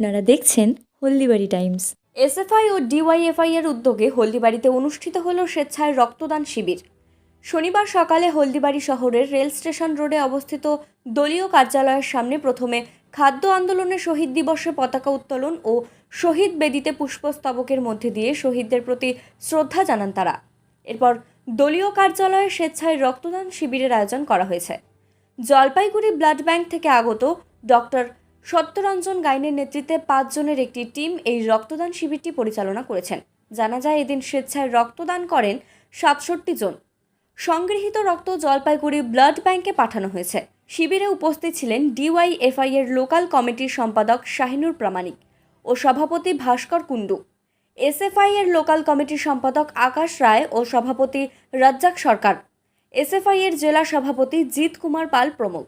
আপনারা দেখছেন Haldibari Times. SFI ও ডিওয়াইএফআই এর উদ্যোগে হলদিবাড়িতে অনুষ্ঠিত হল স্বেচ্ছায় রক্তদান শিবির। শনিবার সকালে হলদিবাড়ি শহরের রেল স্টেশন রোডে অবস্থিত দলীয় কার্যালয়ের সামনে প্রথমে খাদ্য আন্দোলনে শহীদ দিবসে পতাকা উত্তোলন ও শহীদ বেদিতে পুষ্পস্তবকের মধ্যে দিয়ে শহীদদের প্রতি শ্রদ্ধা জানান তারা। এরপর দলীয় কার্যালয়ে স্বেচ্ছায় রক্তদান শিবিরের আয়োজন করা হয়েছে। জলপাইগুড়ি ব্লাড ব্যাংক থেকে আগত ডক্টর সত্যরঞ্জন গাইনের নেতৃত্বে পাঁচজনের একটি টিম এই রক্তদান শিবিরটি পরিচালনা করেছেন। জানা যায়, এদিন স্বেচ্ছায় রক্তদান করেন সাতষট্টি জন। সংগৃহীত রক্ত জলপাইগুড়ি ব্লাড ব্যাংকে পাঠানো হয়েছে। শিবিরে উপস্থিত ছিলেন ডিওয়াইএফআই এর লোকাল কমিটির সম্পাদক শাহিনুর প্রামাণিক ও সভাপতি ভাস্কর কুণ্ডু। এসএফআই এর লোকাল কমিটির সম্পাদক আকাশ রায় ও সভাপতি রাজ্জাক সরকার। এসএফআই এর জেলা সভাপতি জিৎ কুমার পাল প্রমুখ।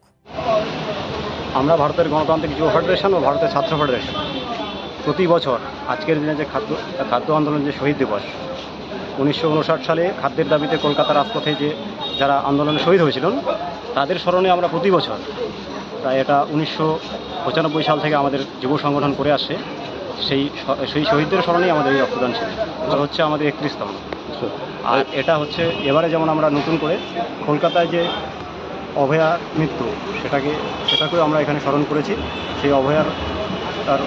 আমরা ভারতের গণতান্ত্রিক যুব ফেডারেশন ও ভারতের ছাত্র ফেডারেশন প্রতি বছর আজকের দিনে যে খাদ্য খাদ্য আন্দোলন যে শহীদ দিবস উনিশশো উনষাট সালে খাদ্যের দাবিতে কলকাতা রাজপথে যে যারা আন্দোলনে শহীদ হয়েছিলেন তাদের স্মরণে আমরা প্রতি বছর তাই এটা উনিশশো পঁচানব্বই সাল থেকে আমাদের যুব সংগঠন করে আসছে। সেই সেই শহীদদের স্মরণেই আমাদের এই রক্তদান ছিল এটা হচ্ছে আমাদের একত্রিশতম। আর এটা হচ্ছে এবারে যেমন আমরা নতুন করে কলকাতায় যে অভয়া মৃত্যু সেটাকে সেটাকেও আমরা এখানে স্মরণ করেছি। সেই অভয়ার তার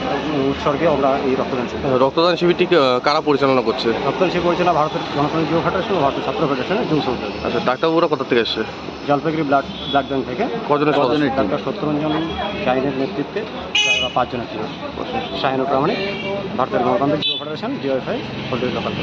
উৎসর্গে আমরা এই রক্তদান শিবির। রক্তদান শিবিরটি কারা পরিচালনা করছে? রক্তদান শিবির পরিচালনা ভারতের গণতান্ত্রিক যুব ফেডারেশন ভারতের ছাত্র ফেডারেশনের যৌথ উদ্যোগে আচ্ছা ডাক্তারবাবুরা কোথা থেকে এসছে? জলপাইগুড়ি ব্লাড ব্লাড ব্যাংক থেকে। কজনের সদস্য? ডাক্তার সত্যরঞ্জন গাইনের নেতৃত্বে। আমরা পাঁচজনের ছিল। শাহিনুর প্রামাণিক ভারতের গণতান্ত্রিক যুব ফেডারেশন ডিওএফআই হোল্ডের লোকাল